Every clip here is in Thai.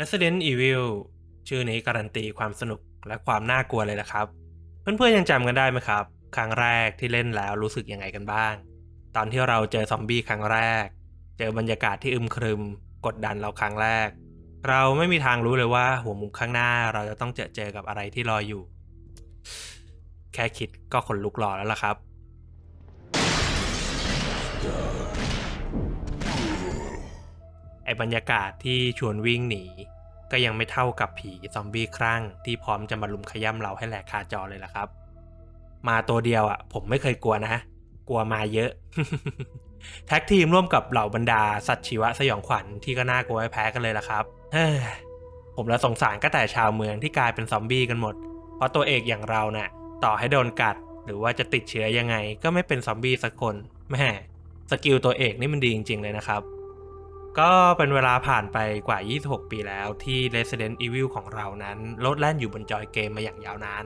Resident Evil ชื่อนี้การันตีความสนุกและความน่ากลัวเลยละครับ เพื่อนๆยังจำกันได้ไหมครับ ครั้งแรกที่เล่นแล้วรู้สึกยังไงกันบ้าง ตอนที่เราเจอซอมบี้ครั้งแรก เจอบรรยากาศที่อึมครึม กดดันเราครั้งแรก เราไม่มีทางรู้เลยว่า หัวมุมข้างหน้าเราจะต้องเจอเจอกับอะไรที่รออยู่ แค่คิดก็ขนลุกหลอแล้วล่ะครับ ไอบรรยากาศที่ชวนวิ่งหนี ก็ยังไม่เท่ากับผีซอมบี้ครั่งที่พร้อมจะมาลุมขย้ำเราให้แหลกคาจอเลยล่ะครับ มาตัวเดียวอะ ผมไม่เคยกลัวนะ กลัวมาเยอะ แท็กทีมร่วมกับเหล่าบรรดาสัตว์ชีวะสยองขวัญที่ก็น่ากลัวไม่แพ้กันเลยล่ะครับผมละสงสารก็แต่ชาวเมืองที่กลายเป็นซอมบี้กันหมด เพราะตัวเอกอย่างเราน่ะ ต่อให้โดนกัด หรือว่าจะติดเชื้อยังไง ก็ไม่เป็นซอมบี้สักคนแม่สกิลตัวเอกนี่มันดีจริงๆเลยนะครับ ก็เป็นเวลาผ่านไปกว่า 26 ปีแล้วที่ Resident Evil ของเรานั้นลดแล่นอยู่บนจอยเกมมาอย่างยาวนาน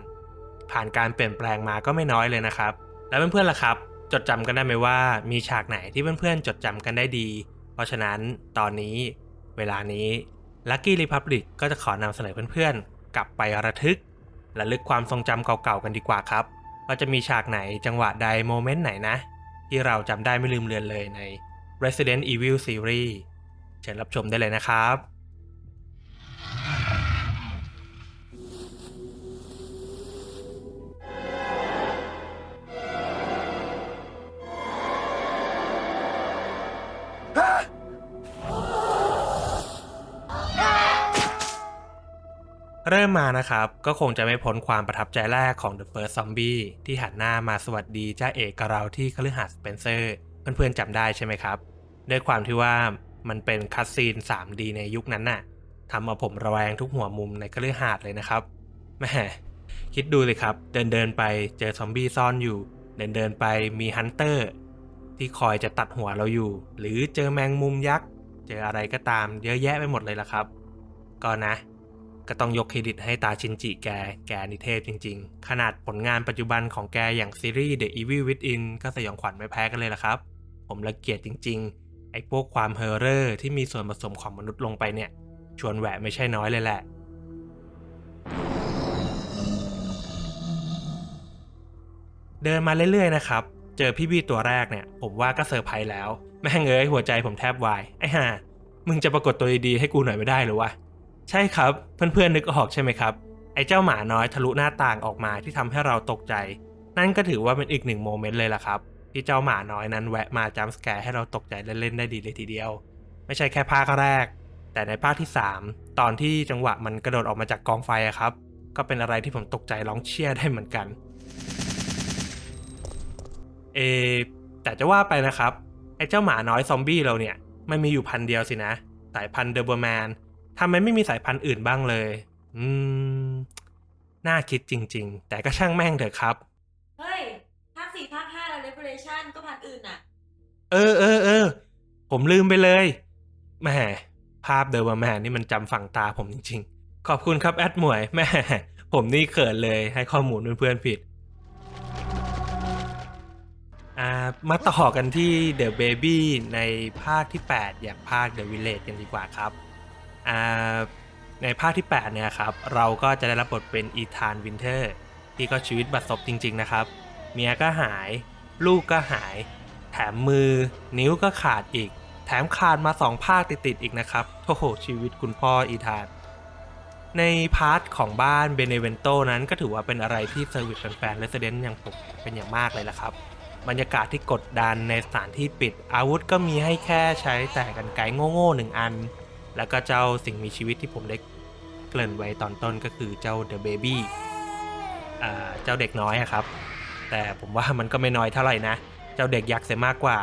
ผ่านการเปลี่ยนแปลงมาก็ไม่น้อยเลยนะครับ แล้วเพื่อนๆล่ะครับ จดจำกันได้ไหมว่ามีฉากไหนที่เพื่อนๆจดจำกันได้ดี เพราะฉะนั้นตอนนี้เวลานี้ Lucky Republic ก็จะขอนำเสนอเพื่อนๆ กลับไประทึกและลึกความทรงจำเก่าๆกันดีกว่าครับว่าจะมีฉากไหนจังหวะใดโมเมนต์ไหนนะ ที่เราจำได้ไม่ลืมเลือนเลยใน Resident Evil Series เชิญรับชมได้เลยนะครับเริ่มมานะครับ ก็คงจะไม่พ้นความประทับใจแรกของ The First Zombie ที่หันหน้ามาสวัสดีจ้าเอกกับเราที่คฤหาสน์สเปนเซอร์ เพื่อนๆจำได้ใช่ไหมครับ ด้วยความที่ว่า มันเป็นคัตซีน 3D ในยุคนั้นน่ะทำเอาผมระแวงทุกหัวมุมในคฤหาสน์เลยนะครับแม่คิดดูเลยครับ เดินเดินไปเจอซอมบี้ซ่อนอยู่ เดินเดินไปมีฮันเตอร์ ที่คอยจะตัดหัวเราอยู่ หรือเจอแมงมุมยักษ์ เจออะไรก็ตามเยอะแยะไปหมดเลยละครับ ก็นะ ก็ต้องยกเครดิตให้ตาชินจิแก แกนิเทพจริง ๆ ขนาดผลงานปัจจุบันของแกอย่างซีรีส์ The Evil Within ก็สยองขวัญไม่แพ้กันเลยละครับ ผมละเกียดจริง ๆ ไอ้พวกความเฮอร์เรอร์ที่มีส่วนผสมของมนุษย์ลงไปเนี่ย ชวนแหวะไม่ใช่น้อยเลยแหละ เดินมาเรื่อยๆนะครับ เจอพี่บี้ตัวแรกเนี่ย ผมว่าก็เซอร์ไพรส์แล้ว แม่งเอ้ยหัวใจผมแทบวาย ไอ้ห่า มึงจะปรากฏตัวดีๆให้กูหน่อยไม่ได้หรือวะ ใช่ครับ เพื่อนๆนึกออกใช่ไหมครับ ไอ้เจ้าหมาน้อยทะลุหน้าต่างออกมาที่ทำให้เราตกใจ นั่นก็ถือว่าเป็นอีกหนึ่งโมเมนต์เลยล่ะครับ ที่เจ้าหมาน้อยนั้นแวะมาจัมป์สแกร์ให้เราตกใจเล่นๆได้ดีเลยทีเดียว ไม่ใช่แค่ภาคแรก แต่ในภาคที่ 3 ตอนที่จังหวะมันกระโดดออกมาจากกองไฟอะครับ ก็เป็นอะไรที่ผมตกใจร้องเชียร์ได้เหมือนกัน เอ แต่จะว่าไปนะครับ ไอ้เจ้าหมาน้อยซอมบี้เราเนี่ยมันมีอยู่พันเดียวสินะ สายพันธุ์เดอร์เบอร์แมนทำไมไม่มีสายพันธุ์อื่นบ้างเลย อืม น่าคิดจริง ๆ แต่ก็ช่างแม่งเถอะครับ เฮ้ยภาคสี่ภาคห้า p o l a t i o n ก็พันอื่นอะ เออเออเออผมลืมไปเลยแหม่ภาพเดอร์เบอร์แมนนี่มันจำฝังตาผมจริง ๆ ขอบคุณครับแอดหมวยแม่ผมนี่เขินเลยให้ข้อมูลเพื่อนๆผิดมาต่อกันที่ The Baby ในภาคที่ 8 อย่างภาค The Village กันดีกว่าครับ ในภาคที่ 8 เนี่ยครับ เราก็จะได้รับบทเป็นอีธานวินเทอร์ ที่ก็ชีวิตบัดซบจริง ๆ นะครับ เมียก็หาย ลูกก็หาย แถมมือ นิ้วก็ขาดอีก แถมขาดมา2ภาคติดๆอีกนะครับโอ้โหชีวิตคุณพ่ออีธานในพาร์ทของบ้านเบเนเวนโตนั้นก็ถือว่าเป็นอะไรที่เซอร์วิสแฟนๆเรสเดนต์อย่างผมเป็นอย่างมากเลยละครับ บรรยากาศที่กดดันในสถานที่ปิดอาวุธก็มีให้แค่ใช้แต่กันไกโง่ๆหนึ่งอัน แล้วก็เจ้าสิ่งมีชีวิตที่ผมได้เกริ่นไว้ตอนต้นก็คือเจ้าเดอะเบบี้เจ้าเด็กน้อยครับ แต่ผมว่ามันก็ไม่น้อยเท่าไหร่นะ เจ้าเด็กยักษ์เสียมากกว่า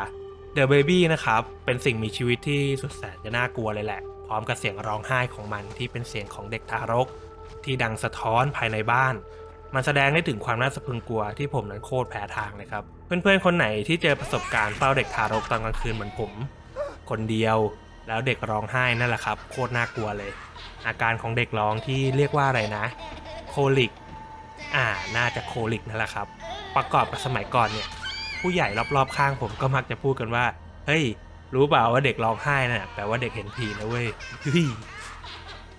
เดอะเบบี้นะครับ เป็นสิ่งมีชีวิตที่สุดแสนจะน่ากลัวเลยแหละ พร้อมกับเสียงร้องไห้ของมันที่เป็นเสียงของเด็กทารก ที่ดังสะท้อนภายในบ้าน มันแสดงได้ถึงความน่าสะพรึงกลัวที่ผมนั้นโคตรแพ้ทางเลยครับ เพื่อนๆ คนไหนที่เจอประสบการณ์เฝ้าเด็กทารกตอนกลางคืนเหมือนผม คนเดียวแล้วเด็กร้องไห้นั่นแหละครับ โคตรน่ากลัวเลย อาการของเด็กร้องที่เรียกว่าอะไรนะ โคลิก อ่าน่าจะโคลิกนั่นแหละครับ ประกอบกับสมัยก่อนเนี่ย ผู้ใหญ่รอบๆข้างผมก็มักจะพูดกันว่า เฮ้ย รู้เปล่าว่าเด็กร้องไห้น่ะแปลว่าเด็กเห็นผีนะเว้ยเฮ้ย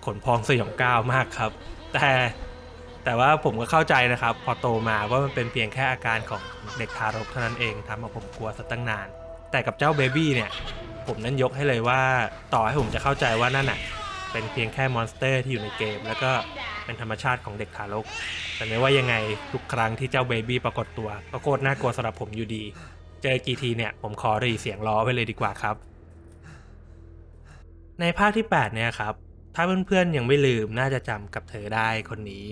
ขนพองสยองก้าวมากครับ แต่แต่ว่าผมก็เข้าใจนะครับ พอโตมาว่ามันเป็นเพียงแค่อาการของเด็กทารกเท่านั้นเองทำให้ผมกลัวซะตั้งนาน แต่กับเจ้าเบบี้เนี่ย ผมนั้นยกให้เลยว่า ต่อให้ผมจะเข้าใจว่านั่นน่ะ เป็นเพียงแค่มอนสเตอร์ที่อยู่ในเกม แล้วก็เป็นธรรมชาติของเด็กทารก แต่ไม่ว่ายังไงทุกครั้งที่เจ้าเบบี้ปรากฏตัวก็โคตรน่ากลัวสำหรับผมอยู่ดี เจอกี่ทีเนี่ยผมขอรีเสียงล้อไว้เลยดีกว่าครับ ในภาคที่ 8 เนี่ยครับ ถ้าเพื่อนๆยังไม่ลืมน่าจะจำกับเธอได้คนนี้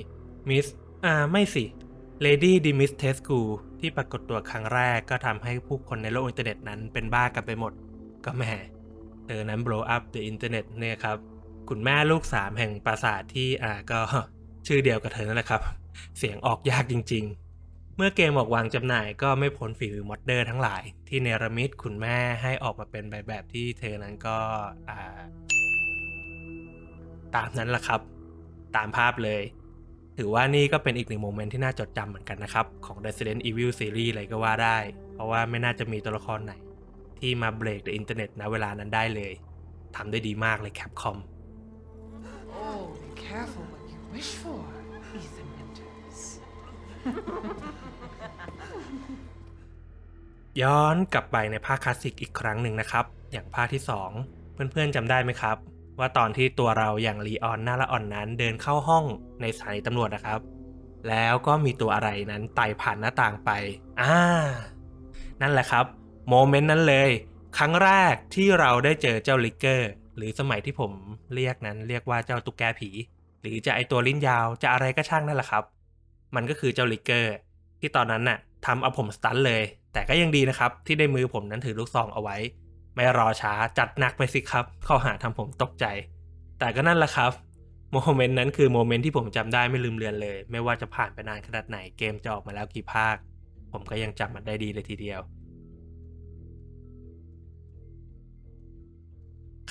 มิสอ่าไม่สิ Lady d i m i s t e s c u ที่ปรากฏตัวครั้งแรกก็ทำให้ผู้คนในโลกอินเทอร์เน็ตนั้นเป็นบ้ากันไปหมด ก็แหม่เธอนั้น blow up the internet เนี่ยครับ คุณแม่ลูกสามแห่งปราสาทที่อ่าก็ชื่อเดียวกับเธอนั่นแหละครับ เสียงออกยากจริง ๆ เมื่อเกมออกวางจำหน่ายก็ไม่พ้นฝีมือมอดเดอร์ทั้งหลาย ที่เนรมิตคุณแม่ให้ออกมาเป็นแบบแบบที่เธอนั้นก็อ่าตามนั้นแหละครับ ตามภาพเลย ถือว่านี่ก็เป็นอีกหนึ่งโมเมนต์ที่น่าจดจำเหมือนกันนะครับ ของ Resident Evil Series เลยก็ว่าได้ เพราะว่าไม่น่าจะมีตัวละครไหน ที่มาเบรก the อินเทอร์เน็ตณเวลานั้นได้เลยทำได้ดีมากเลยแคปคอม careful what you wish for, Ethan Winters. ย้อนกลับไปในภาคคลาสสิกอีกครั้งหนึ่งนะครับ อย่างภาคที่ 2 เพื่อนๆจำได้ไหมครับ ว่าตอนที่ตัวเราอย่างลีออนหน้าละอ่อนนั้นเดินเข้าห้องในสถานีตำรวจนะครับ แล้วก็มีตัวอะไรนั้นไต่ผ่านหน้าต่างไปอ่านั่นแหละครับโมเมนต์นั้นเลย ครั้งแรกที่เราได้เจอเจ้าลิกเกอร์ หรือสมัยที่ผมเรียกนั้นเรียกว่าเจ้าตุ๊กแกผี หรือจะไอตัวลิ้นยาวจะอะไรก็ช่างนั่นแหละครับ มันก็คือเจ้าลิกเกอร์ ที่ตอนนั้นน่ะทำเอาผมสตันเลย แต่ก็ยังดีนะครับ ที่ได้มือผมนั้นถือลูกซองเอาไว้ ไม่รอช้าจัดหนักไปสิครับ ข้าหาทำผมตกใจ แต่ก็นั่นแหละครับโมเมนต์นั้นคือโมเมนต์ที่ผมจำได้ไม่ลืมเลือนเลย ไม่ว่าจะผ่านไปนานขนาดไหนเกมจะออกมาแล้วกี่ภาค ผมก็ยังจำมันได้ดีเลยทีเดียว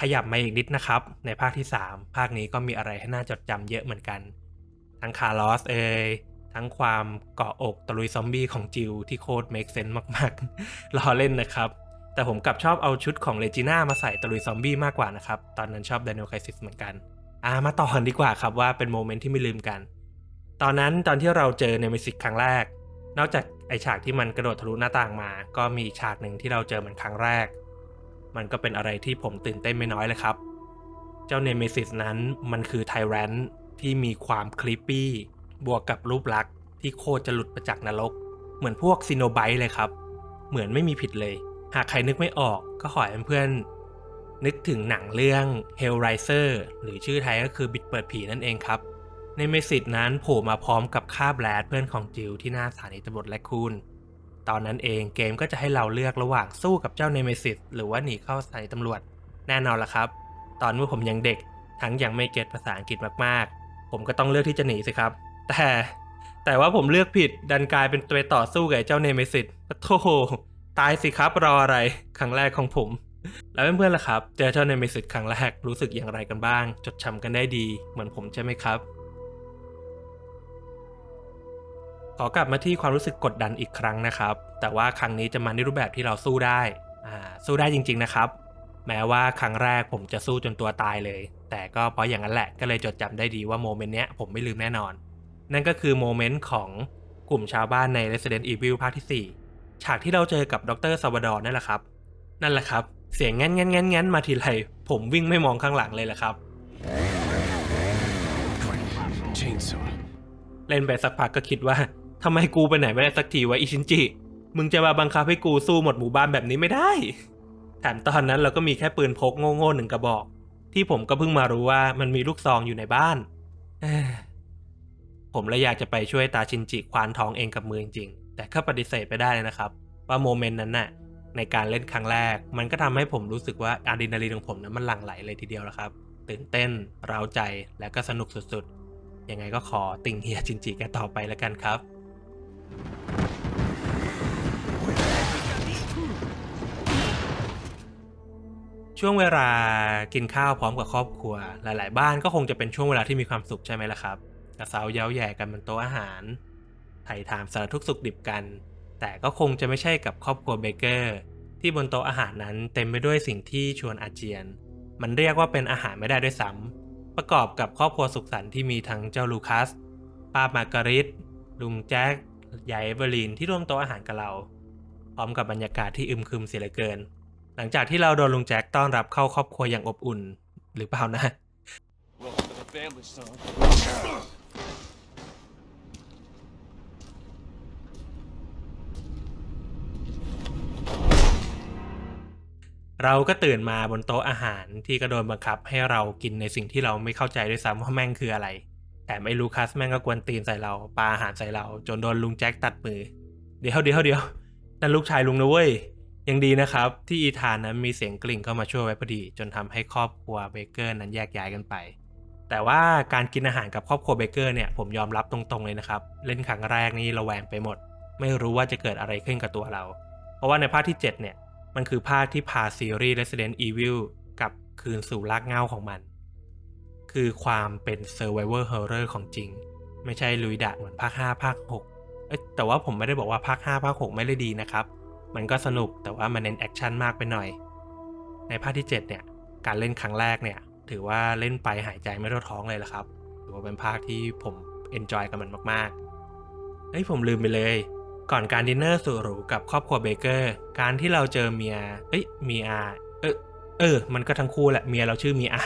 ขยับมาอีกนิดนะครับ ในภาคที่ 3 ภาคนี้ก็มีอะไรให้น่าจดจำเยอะเหมือนกัน ทั้งคาร์ลอสเอยทั้งความเกาะอกตะลุยซอมบี้ของจิวที่โคตรเมคเซนต์มากๆ ล้อเล่นนะครับ แต่ผมกลับชอบเอาชุดของเลจิน่ามาใส่ตะลุยซอมบี้มากกว่านะครับ ตอนนั้นชอบ d ด n น e l ไคซิสเหมือนกัน อ่ามาต่อกันดีกว่าครับว่าเป็นโมเมนต์ที่ไม่ลืมกัน ตอนนั้นตอนที่เราเจอในมิสิกครั้งแรก นอกจากไอฉากที่มันกระโดดทะลุหน้าต่างมา ก็มีอีกฉากหนึ่งที่เราเจอมันครั้งแรก มันก็เป็นอะไรที่ผมตื่นเต้นไม่น้อยเลยครับ เจ้าเนเมซิสนั้นมันคือไทแรนที่มีความคลิปปี้ บวกกับรูปลักษณ์ที่โคตรจะหลุดมาจากนรก เหมือนพวกซีโนไบต์เลยครับ เหมือนไม่มีผิดเลย หากใครนึกไม่ออกก็ขอให้เพื่อน นึกถึงหนังเรื่อง Hellraiser หรือชื่อไทยก็คือบิดเปิดผีนั่นเองครับ ในเมสิตนั้นโผล่มาพร้อมกับคาบแรดเพื่อนของจิวที่หน้าสถานีตำรวจและคูน ตอนนั้นเองเกมก็จะให้เราเลือกระหว่างสู้กับเจ้าเนเมซิสหรือว่าหนีเข้าสถานีตำรวจ แน่นอนละครับ ตอนเมื่อผมยังเด็ก ทั้งยังไม่เก็ตภาษาอังกฤษมากๆ ผมก็ต้องเลือกที่จะหนีสิครับ แต่แต่ว่าผมเลือกผิดดันกลายเป็นตัวต่อสู้กับเจ้าเนเมซิสโธ่ตายสิครับรออะไร ครั้งแรกของผม แล้วเพื่อนๆล่ะครับ เจอเจ้าเนเมซิสครั้งแรกรู้สึกอย่างไรกันบ้าง จดจำกันได้ดี เหมือนผมใช่ไหมครับ ขอกลับมาที่ความรู้สึกกดดันอีกครั้งนะครับ แต่ว่าครั้งนี้จะมาในรูปแบบที่เราสู้ได้อ่าสู้ได้จริง ๆนะครับ แม้ว่าครั้งแรกผมจะสู้จนตัวตายเลย แต่ก็เพราะอย่างนั้นแหละก็เลยจดจำได้ดีว่าโมเมนต์เนี้ยผมไม่ลืมแน่นอน นั่นก็คือโมเมนต์ของกลุ่มชาวบ้านใน Resident Evil ภาคที่ 4 ฉากที่เราเจอกับดรซาวาดอร์นั่นแหละครับ นั่นแหละครับ เสียงงั้นงั้นงั้นงั้นมาทีไรผมวิ่งไม่มองข้างหลังเลยแหละครับ Chainsaw. เล่นไปสักพักก็คิดว่า ทำไมกูไปไหนไม่ได้สักทีวะอิชินจิ มึงจะมาบังคับให้กูสู้หมดหมู่บ้านแบบนี้ไม่ได้แถมตอนนั้นเราก็มีแค่ปืนพกโง่ๆหนึ่งกระบอก ที่ผมก็เพิ่งมารู้ว่ามันมีลูกซองอยู่ในบ้านผมเลยอยากจะไปช่วยตาชินจิควานท้องเองกับมือจริงๆ แต่ก็ปฏิเสธไปได้เลยนะครับ ว่าโมเมนต์นั้นน่ะในการเล่นครั้งแรก มันก็ทำให้ผมรู้สึกว่าอะดรีนาลีนของผมนั้นมันหลั่งไหลเลยทีเดียวแล้วครับ ตื่นเต้นเร้าใจและก็สนุกสุดๆ ยังไงก็ขอติ่งเฮียจินจิกันต่อไปแล้วกันครับ ช่วงเวลากินข้าวพร้อมกับครอบครัว หลาย ๆ บ้านก็คงจะเป็นช่วงเวลาที่มีความสุขใช่ไหมล่ะครับกระเซาเย้าแย่กันบนโต๊ะอาหารไถ่ถามสารทุกสุขดิบกัน แต่ก็คงจะไม่ใช่กับครอบครัวเบเกอร์ ที่บนโต๊ะอาหารนั้นเต็มไปด้วยสิ่งที่ชวนอาเจียน มันเรียกว่าเป็นอาหารไม่ได้ด้วยซ้ำประกอบกับครอบครัวสุขสันต์ที่มีทั้งเจ้าลูคัสป้ามาร์การิตลุงแจ็ค ยายเอเวอรีนที่ร่วมโต๊ะอาหารกับเรา พร้อมกับบรรยากาศที่อึมครึมเสียเหลือเกิน หลังจากที่เราโดนลุงแจ็คต้อนรับเข้าครอบครัวอย่างอบอุ่นหรือเปล่านะ เราก็ตื่นมาบนโต๊ะอาหารที่ก็โดนบังคับให้เรากินในสิ่งที่เราไม่เข้าใจด้วยซ้ำว่าแม่งคืออะไร แต่ไม่รู้คัสแม่งก็กวนตีนใส่เราปาอาหารใส่เรา จนโดนลุงแจ็คตัดมือ เดี๋ยวเดี๋ยวเดี๋ยวนั่นลูกชายลุงนะเว้ย ยังดีนะครับ ที่อีธานนั้นมีเสียงกลิ่งเข้ามาช่วยไว้พอดี จนทำให้ครอบครัวเบเกอร์นั้นแยกย้ายกันไป แต่ว่าการกินอาหารกับครอบครัวเบเกอร์เนี่ยผมยอมรับตรงๆเลยนะครับ เล่นครั้งแรกนี่ระแวงไปหมด ไม่รู้ว่าจะเกิดอะไรขึ้นกับตัวเรา เพราะว่าในภาคที่ 7 เนี่ยมันคือภาคที่พาซีรีส์ Resident Evil กับคืนสู่รากเหง้าของมัน คือความเป็น Survivor Horror ของจริง ไม่ใช่ลุยดะเหมือนภาค 5 ภาค 6 เอ้แต่ว่าผมไม่ได้บอกว่าภาค 5 ภาค 6 ไม่ได้ดีนะครับ มันก็สนุกแต่ว่ามันเน้นแอคชั่นมากไปหน่อย ในภาคที่ 7 เนี่ย การเล่นครั้งแรกเนี่ย ถือว่าเล่นไปหายใจไม่ทั่วท้องเลยละครับ ถือว่าเป็นภาคที่ผมเอนจอยกับมันมากๆ เฮ้ยผมลืมไปเลย ก่อนการดินเนอร์สุดหรูกับครอบครัวเบเกอร์ การที่เราเจอเมีย เอ้ยเมียเออเออ มันก็ทั้งคู่แหละ เมียเราชื่อเมียอา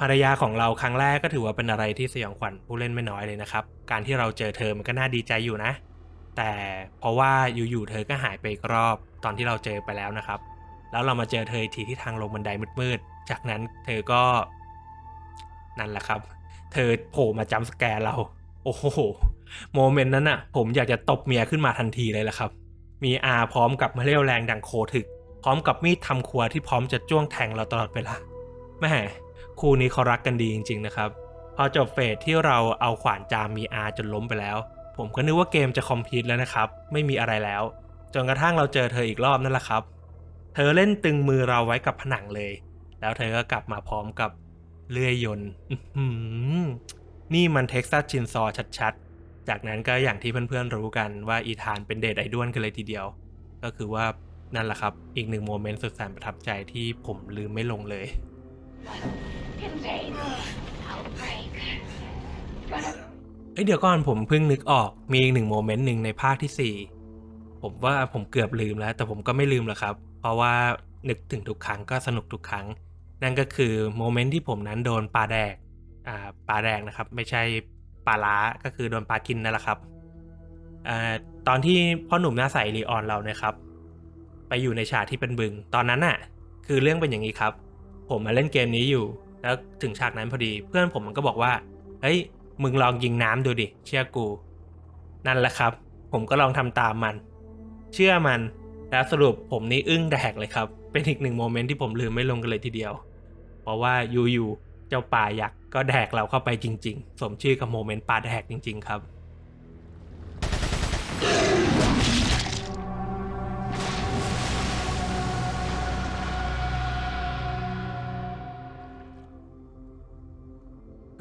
ภรรยาของเราครั้งแรกก็ถือว่าเป็นอะไรที่สยองขวัญผู้เล่นไม่น้อยเลยนะครับ การที่เราเจอเธอมันก็น่าดีใจอยู่นะ แต่เพราะว่าอยู่ๆเธอก็หายไปอีกรอบตอนที่เราเจอไปแล้วนะครับ แล้วเรามาเจอเธออีกทีที่ทางลงบันไดมืดๆ จากนั้นเธอก็นั่นแหละครับ เธอโผล่มาจัมป์สแกร์เรา โอ้โหโมเมนต์นั้นอะผมอยากจะตบเมียขึ้นมาทันทีเลยละครับ มีอาพร้อมกับมาเรียวแรงดังโคถึก พร้อมกับมีดทำครัวที่พร้อมจะจ้วงแทงเราตลอดเวลาแม่ คู่นี้เขารักกันดีจริง ๆ นะครับ พอจบเฟสที่เราเอาขวานจามมีอาจนล้มไปแล้ว ผมก็นึกว่าเกมจะคอมพลีทแล้วนะครับ ไม่มีอะไรแล้ว จนกระทั่งเราเจอเธออีกรอบนั่นแหละครับ เธอเล่นตึงมือเราไว้กับผนังเลย แล้วเธอก็กลับมาพร้อมกับเลื่อยยนต์นี่มันเท็กซัสชินซอชัดๆ จากนั้นก็อย่างที่เพื่อนๆรู้กันว่าอีธานเป็นเดทไอด้วลกันเลยทีเดียว ก็คือว่านั่นแหละครับ อีกหนึ่งโมเมนต์สุดแสนประทับใจที่ผมลืมไม่ลงเลย เอ้ยเดี๋ยวก่อนผมเพิ่งนึกออกมีอีกหนึ่งโมเมนต์หนึ่งในภาคที่ 4 ผมว่าผมเกือบลืมแล้ว แต่ผมก็ไม่ลืมหรอกครับ เพราะว่านึกถึงทุกครั้งก็สนุกทุกครั้ง นั่นก็คือโมเมนต์ที่ผมนั้นโดนปลาแดกอ่าปลาแดกนะครับ ไม่ใช่ปลาล้าก็คือโดนปลากินนั่นแหละครับอ่าตอนที่พ่อหนุ่มหน้าใสรีออนเราเนี่ยครับ ไปอยู่ในฉากที่เป็นบึง ตอนนั้นน่ะ คือเรื่องเป็นอย่างนี้ครับ ผมมาเล่นเกมนี้อยู่ แล้วถึงฉากนั้นพอดีเพื่อนผมมันก็บอกว่าเฮ้ยมึงลองยิงน้ำดูดิ เชื่อกู นั่นแหละครับ ผมก็ลองทำตามมัน เชื่อมัน แล้วสรุปผมนี่อึ้งแดกเลยครับ เป็นอีกหนึ่งโมเมนต์ที่ผมลืมไม่ลงกันเลยทีเดียว เพราะว่าอยู่ๆเจ้าป่ายักษ์ก็แดกเราเข้าไปจริง ๆ สมชื่อกับโมเมนต์ป่าแดกจริง ๆ ครับ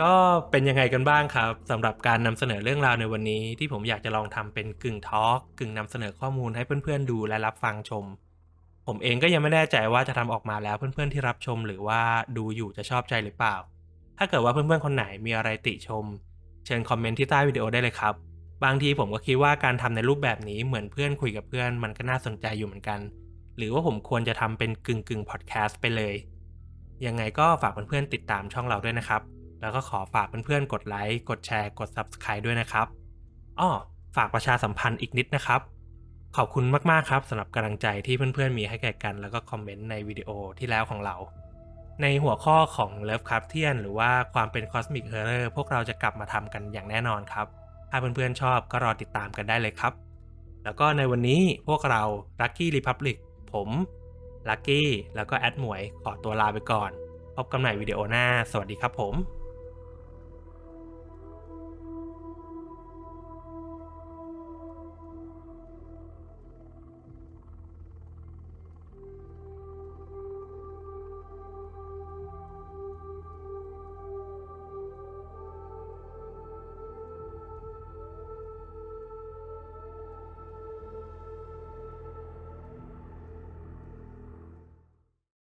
ก็เป็นยังไงกันบ้างครับสำหรับการนำเสนอเรื่องราวในวันนี้ ที่ผมอยากจะลองทำเป็นกึ่งทอล์กกึ่งนำเสนอข้อมูลให้เพื่อนๆดูและรับฟังชม ผมเองก็ยังไม่แน่ใจว่าจะทำออกมาแล้วเพื่อนๆที่รับชม หรือว่าดูอยู่จะชอบใจหรือเปล่า ถ้าเกิดว่าเพื่อนๆคนไหนมีอะไรติชม เชิญคอมเมนต์ที่ใต้วิดีโอได้เลยครับ บางทีผมก็คิดว่าการทำในรูปแบบนี้เหมือนเพื่อนคุยกับเพื่อน มันก็น่าสนใจอยู่เหมือนกัน หรือว่าผมควรจะทำเป็นกึ่งกึ่งพอดแคสต์ไปเลยยังไงก็ฝากเพื่อนๆติดตามช่องเราด้วยนะครับ แล้วก็ขอฝากเพื่อนๆ กดไลค์ กดแชร์ กด Subscribe ด้วยนะครับ อ้อ ฝากประชาสัมพันธ์อีกนิดนะครับ ขอบคุณมากๆครับสำหรับกำลังใจที่เพื่อนๆ มีให้แก่กัน แล้วก็คอมเมนต์ในวิดีโอที่แล้วของเรา ในหัวข้อของ Love c r a f t i a n หรือว่าความเป็น Cosmic Horror พวกเราจะกลับมาทำกันอย่างแน่นอนครับ ถ้าเพื่อนๆ ชอบก็รอติดตามกันได้เลยครับ แล้วก็ในวันนี้พวกเรา Lucky Republic ผม Lucky แล้วก็แอดหมวยขอตัวลาไปก่อน พบกันใหม่วิดีโอหน้า สวัสดีครับผม